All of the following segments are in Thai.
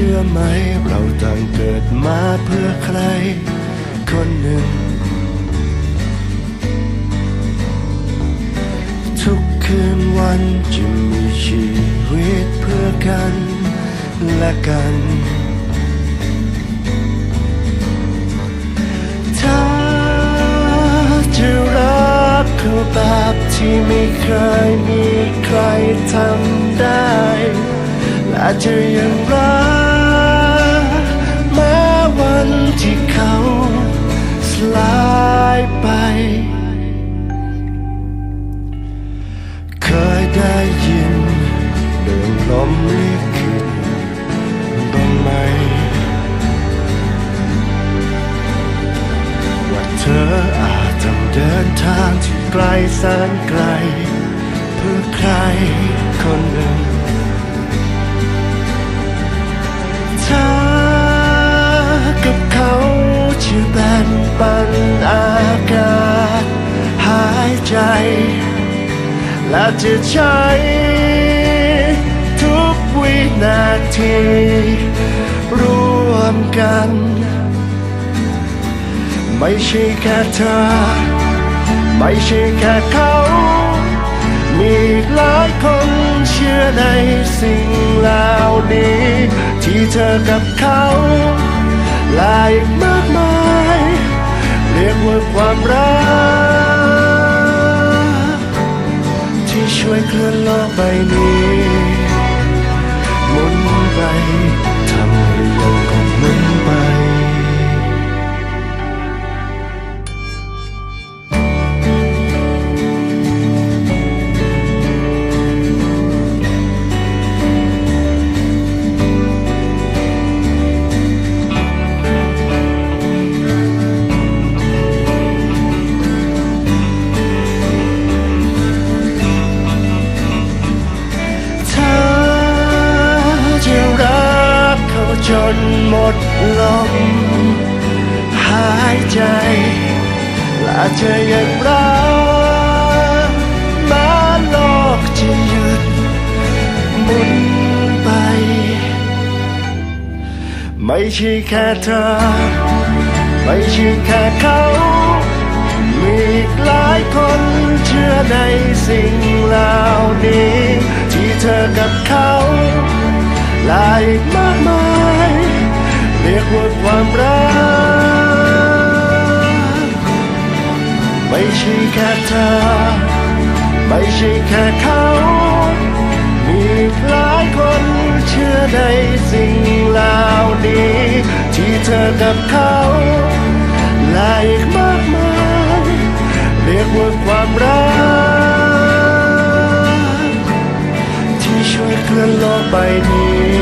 เชื่อไหม เราต่างเกิดมาเพื่อใคร คนหนึ่ง ทุกคืนวันจะมีชีวิตเพื่อกันและกัน ถ้าจะรักเขาแบบที่ไม่เคยมีใครทำได้ และจะยังรักแม้วันที่เขาสลายไป เคยได้ยินเรื่องลมลิขิตบ้างไหม ว่าเธออาจต้องเดินทางที่ไกลแสนไกล เพื่อใครคนหนึ่ง จะใช้ทุกวินาทีร่วมกัน ไม่ใช่แค่เธอ ไม่ใช่แค่เขา มีหลายคนเชื่อในสิ่งเหล่านี้ ที่เธอกับเขาและอีกมากมาย เรียกว่าความรัก ช่วยเคลื่อนโลกใบนี้หมุนไปทำให้ยังคงหมุน จนหมดลมหายใจและเธอยังรักแม้โลกจะหยุดหมุนไป ไม่ใช่แค่เธอ ไม่ใช่แค่เขา มีอีกหลายคนเชื่อในสิ่งเหล่านี้ ที่เธอกับเขา และอีกมากมายเรียกว่าความรัก ไม่ใช่แค่เธอ ไม่ใช่แค่เขา มีหลายคนเชื่อในสิ่งเหล่านี้ ที่เธอกับเขาและอีกมากมายเรียกว่าความรัก ที่ช่วยเคลื่อนโลกใบนี้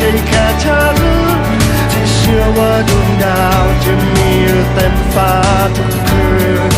ช่แค่ฉันที่เชื่อว่าดวงดาวจะมีเต็มฟ้าทุกคืน